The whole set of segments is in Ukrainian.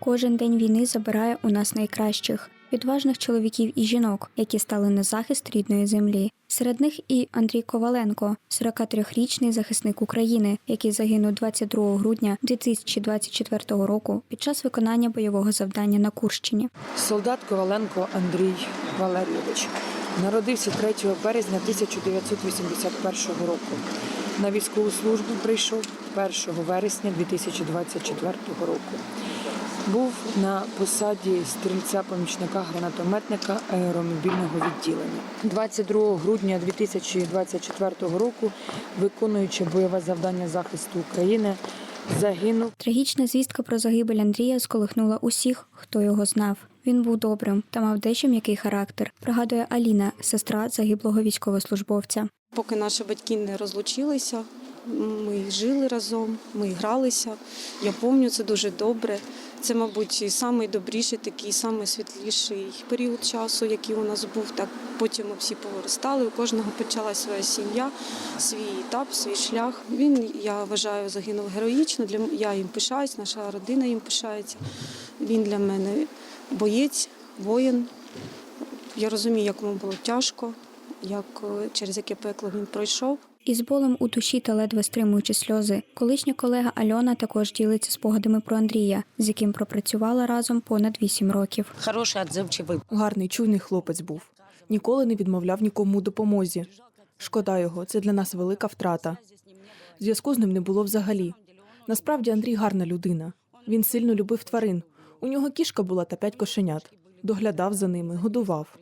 Кожен день війни забирає у нас найкращих, відважних чоловіків і жінок, які стали на захист рідної землі. Серед них і Андрій Коваленко, 43-річний захисник України, який загинув 22 грудня 2024 року під час виконання бойового завдання на Курщині. Солдат Коваленко Андрій Валерійович народився 3 березня 1981 року. На військову службу прийшов 1 вересня 2024 року. Був на посаді стрільця-помічника гранатометника аеромобільного відділення. 22 грудня 2024 року, виконуючи бойове завдання захисту України, загинув Трагічна звістка про загибель Андрія сколихнула усіх, хто його знав. Він був добрим та мав дещо м'який характер. Пригадує Аліна, сестра загиблого військовослужбовця. Поки наші батьки не розлучилися, ми жили разом, ми гралися. Я пам'ятаю це дуже добре. Це, мабуть, найдобріший, такий найсвітліший період часу, який у нас був. Так потім ми всі повиростали. У кожного почала своя сім'я, свій етап, свій шлях. Він, я вважаю, загинув героїчно. Для я їм пишаюсь, наша родина їм пишається. Він для мене боєць, воїн. Я розумію, як йому було тяжко, як е, через яке пекло він пройшов. Із болем у душі та ледве стримуючи сльози, колишня колега Альона також ділиться спогадами про Андрія, з яким пропрацювала разом понад вісім років. Хороший, отзывчивый. Гарний, чуйний хлопець був. Ніколи не відмовляв нікому допомозі. Шкода його, це для нас велика втрата. Зв'язку з ним не було взагалі. Насправді Андрій гарна людина. Він сильно любив тварин. У нього кішка була та п'ять кошенят. Доглядав за ними, годував.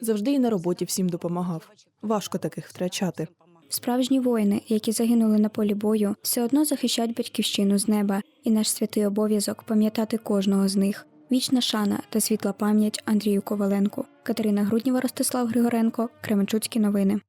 Завжди і на роботі всім допомагав. Важко таких втрачати. Справжні воїни, які загинули на полі бою, все одно захищають батьківщину з неба, і наш святий обов'язок пам'ятати кожного з них. Вічна шана та світла пам'ять Андрію Коваленку. Катерина Грудніва, Ростислав Григоренко, Кременчуцькі новини.